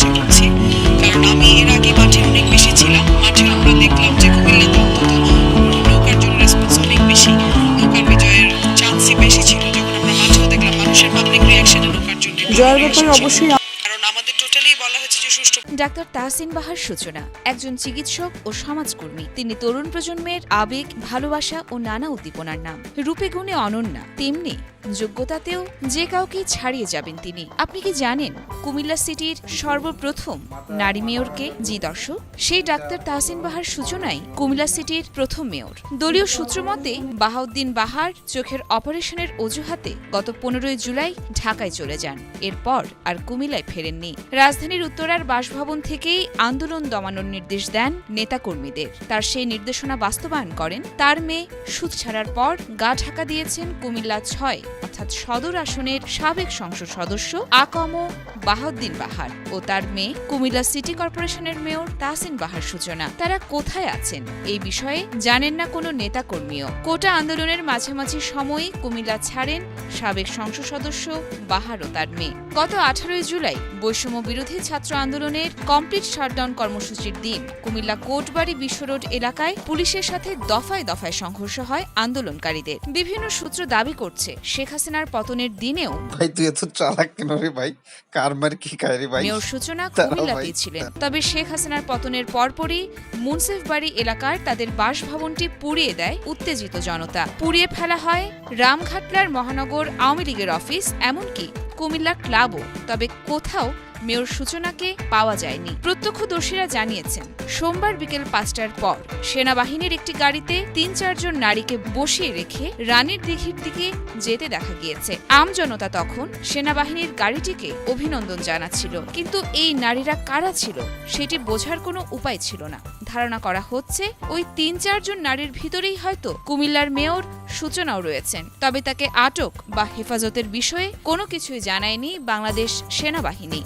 আশা কারণ আমি এর আগে মাঠে অনেক বেশি ছিলাম। মাঠে আমরা দেখলাম যে কুমিল্লাতে জন্য রেসপন্স অনেক বেশি। নৌকার বিজয়ের চান্সই বেশি ছিল। যখন আমরা মাঠেও দেখলাম মানুষের পাবলিক রিয়াকশনে নৌকার জন্য জয়ের ব্যাপারে অবশ্যই টোটালি বলা হয়েছে যে সুষ্ঠু ডাক্তার তাহসিন বাহার সূচনা। একজন চিকিৎসক ও সমাজকর্মী। তিনি তরুণ প্রজন্মের আবেগ, ভালোবাসা ও নানা উদ্দীপনার নাম। রূপে গুণে অনন্যা। তেমনি যোগ্যতাতেও যে কাউকে ছাড়িয়ে যাবেন তিনি। আপনি কি জানেন কুমিল্লা সিটির সর্বপ্রথম নারী মেয়রকে জি দর্শক? সেই ডাক্তার তাহসিন বাহার সূচনাই কুমিল্লা সিটির প্রথম মেয়র। দলীয় সূত্র মতে, বাহাউদ্দিন বাহার চোখের অপারেশনের অজুহাতে গত পনেরোই জুলাই ঢাকায় চলে যান। এরপর আর কুমিল্লায় ফেরেননি। রাজধানীর উত্তরার বাসভবন থেকেই আন্দোলন দমানোর নির্দেশ দেন নেতাকর্মীদের। তার সেই নির্দেশনা বাস্তবায়ন করেন। তার মেয়ে সুদ ছাড়ার পর গা ঢাকা দিয়েছেন কুমিল্লা ছয়, অর্থাৎ সদর আসনের সাবেক সংসদ সদস্য আকম বাহাউদ্দিন বাহার ও তার মেয়ে কুমিল্লা সিটি কর্পোরেশনের মেয়র তাহসিন বাহার সূচনা। তারা কোথায় আছেন এই বিষয়ে জানেন না কোনো নেতাকর্মীও। কোটা আন্দোলনের মাঝামাঝি সময়ই কুমিল্লা ছাড়েন সাবেক সংসদ সদস্য বাহার ও তার মেয়ে। গত আঠারোই জুলাই বৈষম্য বিরোধী ছাত্র আন্দোলনের কমপ্লিট শাটডাউন কর্মসূচির দিন কুমিল্লা কোটবাড়ি বিশ্ব রোড এলাকায় পুলিশের সাথে দফায় দফায় সংঘর্ষ হয় আন্দোলনকারীদের। বিভিন্ন সূত্র দাবি করছে শেখ হাসিনার পতনের দিনেও ভাই তুই এত চালাক কেন রে ভাই? কার কি খায় রে ভাই? মেয়র সূচনা দাঁড়াও কুমিল্লাতেই ছিলেন তবে শেখ হাসিনার পতনের পরপরই মুন্সিফবাড়ি এলাকার তাদের বাসভবনটি পুড়িয়ে দেয় উত্তেজিত জনতা। পুড়িয়ে ফেলা হয় রামঘাটলার মহানগর আওয়ামী লীগের অফিস এমনকি কুমিল্লা ক্লাবও তবে কোথাও মেয়র সূচনাকে পাওয়া যায়নি। প্রত্যক্ষদর্শীরা জানিয়েছেন, সোমবার বিকেল পাঁচটার পর সেনাবাহিনীর একটি গাড়িতে তিন চারজন নারীকে বসিয়ে রেখে রানীর দিঘির দিকে যেতে দেখা গিয়েছে। আমজনতা তখন সেনাবাহিনীর গাড়িটিকে অভিনন্দন জানাচ্ছিল। কিন্তু এই নারীরা কারা ছিল, সেটি বোঝার কোনো উপায় ছিল না। ধারণা করা হচ্ছে, ওই তিন চারজন নারীর ভিতরেই হয়তো কুমিল্লার মেয়র সূচনাও রয়েছেন। তবে তাকে আটক বা হেফাজতের বিষয়ে কোনো কিছুই জানায়নি বাংলাদেশ সেনাবাহিনী।